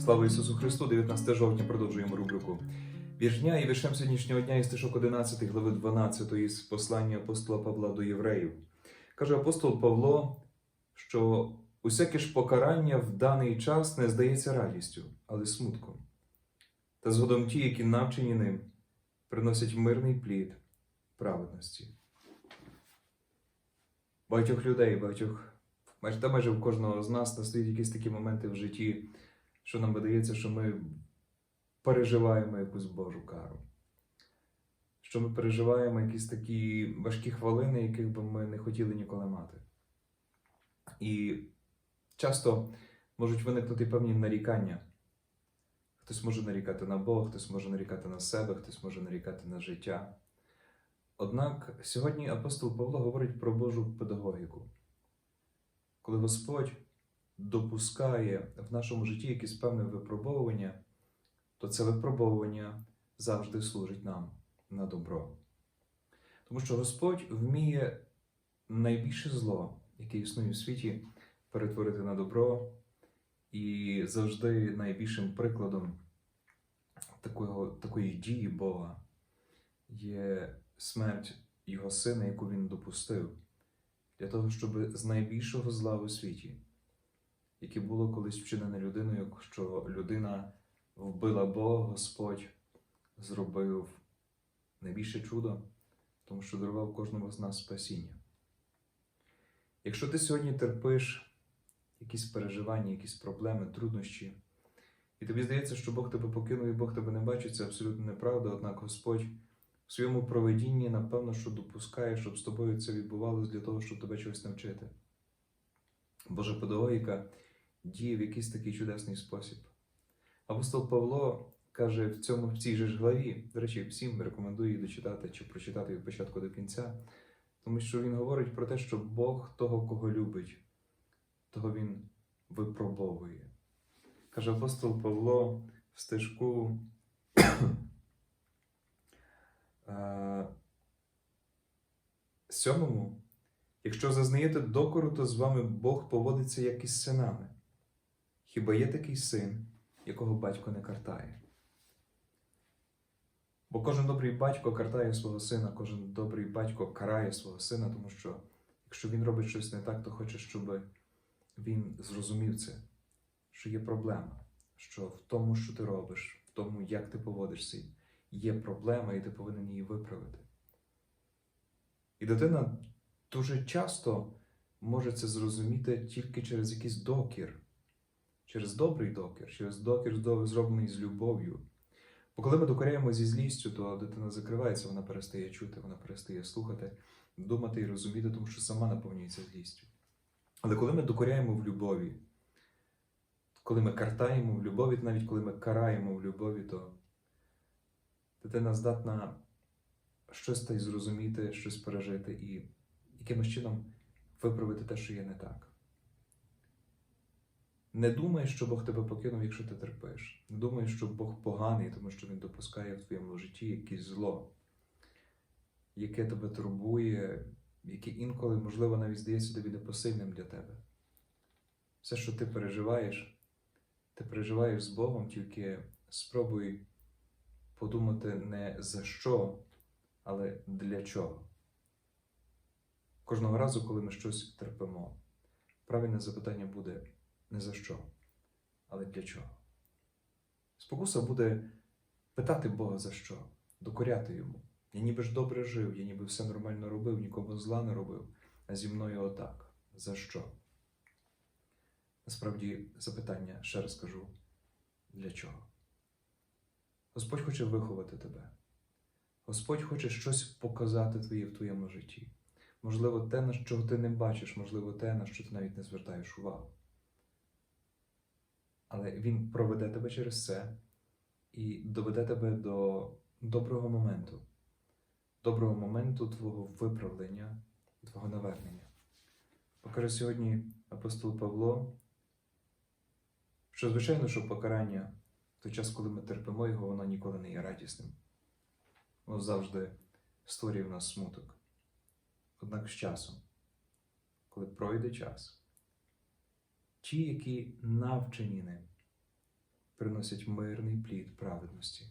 Слава Ісусу Христу! 19 жовтня продовжуємо рубрику Вірш дня і віршем сьогоднішнього дня із стишок 11 глави 12 із послання апостола Павла до євреїв. Каже апостол Павло, що усяке ж покарання в даний час не здається радістю, але смутком. Та згодом ті, які навчені ним, приносять мирний плід праведності. Багатьох людей, багатьох, майже та майже в кожного з нас настають якісь такі моменти в житті, що нам видається, що ми переживаємо якусь Божу кару. Що ми переживаємо якісь такі важкі хвилини, яких би ми не хотіли ніколи мати. І часто можуть виникнути певні нарікання. Хтось може нарікати на Бога, хтось може нарікати на себе, хтось може нарікати на життя. Однак сьогодні апостол Павло говорить про Божу педагогіку. Коли Господь допускає в нашому житті якісь певне випробовування, то це випробовування завжди служить нам на добро. Тому що Господь вміє найбільше зло, яке існує у світі, перетворити на добро, і завжди найбільшим прикладом такого, такої дії Бога є смерть Його сина, яку він допустив, для того, щоб з найбільшого зла у світі, яке було колись вчинене людиною, що людина вбила Бога, Господь зробив найбільше чудо, тому що дарував кожному з нас спасіння. Якщо ти сьогодні терпиш якісь переживання, якісь проблеми, труднощі, і тобі здається, що Бог тебе покинув і Бог тебе не бачить, це абсолютно неправда, однак Господь в своєму проведінні, напевно, що допускає, щоб з тобою це відбувалося для того, щоб тебе чогось навчити. Божа педагогіка діє в якийсь такий чудесний спосіб. Апостол Павло каже в цьому в цій же ж главі, до речі, всім рекомендую її дочитати чи прочитати від початку до кінця, тому що він говорить про те, що Бог того, кого любить, того він випробовує. Каже апостол Павло в стежку е, сьомому, якщо зазнаєте докору, то з вами Бог поводиться як із синами. Хіба є такий син, якого батько не картає? Бо кожен добрий батько картає свого сина, кожен добрий батько карає свого сина, тому що якщо він робить щось не так, то хоче, щоб він зрозумів це, що є проблема, що в тому, що ти робиш, в тому, як ти поводишся, є проблема, і ти повинен її виправити. І дитина дуже часто може це зрозуміти тільки через якийсь докір, через добрий докір, через докір, зроблений з любов'ю. Бо коли ми докоряємо зі злістю, то дитина закривається, вона перестає чути, вона перестає слухати, думати і розуміти, тому що сама наповнюється злістю. Але коли ми докоряємо в любові, коли ми картаємо в любові, навіть коли ми караємо в любові, то дитина здатна щось та й зрозуміти, щось пережити і якимось чином виправити те, що є не так. Не думай, що Бог тебе покинув, якщо ти терпиш. Не думай, що Бог поганий, тому що Він допускає в твоєму житті якесь зло, яке тебе турбує, яке інколи, можливо, навіть здається тобі непосильним для тебе. Все, що ти переживаєш, ти переживаєш з Богом, тільки спробуй подумати не за що, але для чого. Кожного разу, коли ми щось терпимо, правильне запитання буде не за що, але для чого. Спокуса буде питати Бога за що, докоряти йому. Я ніби ж добре жив, я ніби все нормально робив, нікому зла не робив, а зі мною отак. За що? Насправді, запитання, ще раз кажу, для чого? Господь хоче виховати тебе. Господь хоче щось показати твоє в твоєму житті. Можливо, те, на що ти не бачиш, можливо, те, на що ти навіть не звертаєш увагу. Але Він проведе тебе через це і доведе тебе до доброго моменту, доброго моменту твого виправлення, твого навернення. Покаже сьогодні апостол Павло, що, звичайно, що покарання в той час, коли ми терпимо його, воно ніколи не є радісним. Воно завжди створює в нас смуток. Однак з часом, коли пройде час, ті, які навчені ним, приносять мирний плід праведності.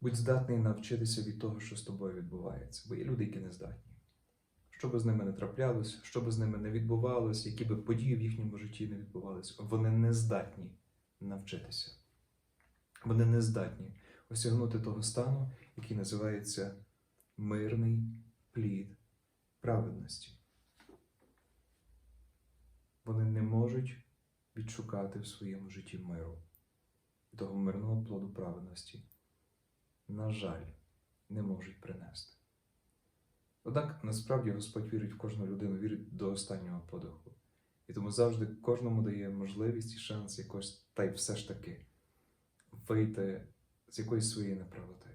Будь здатний навчитися від того, що з тобою відбувається, бо є люди, які не здатні. Що би з ними не траплялось, що би з ними не відбувалось, які би події в їхньому житті не відбувались, вони не здатні навчитися. Вони не здатні осягнути того стану, який називається мирний плід праведності. Вони не можуть відшукати в своєму житті миру, і того мирного плоду праведності, на жаль, не можуть принести. Однак насправді Господь вірить в кожну людину, вірить до останнього подиху. І тому завжди кожному дає можливість і шанс якось, та й все ж таки, вийти з якоїсь своєї неправоти.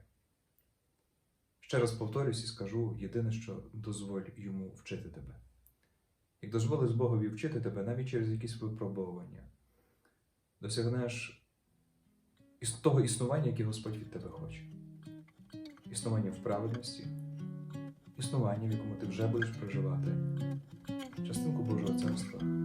Ще раз повторюсь і скажу єдине, що дозволь йому вчити тебе. Як дозволиш Богові вчити тебе навіть через якісь випробовування, досягнеш того існування, яке Господь від тебе хоче. Існування в праведності, існування, в якому ти вже будеш проживати частинку Божого царства.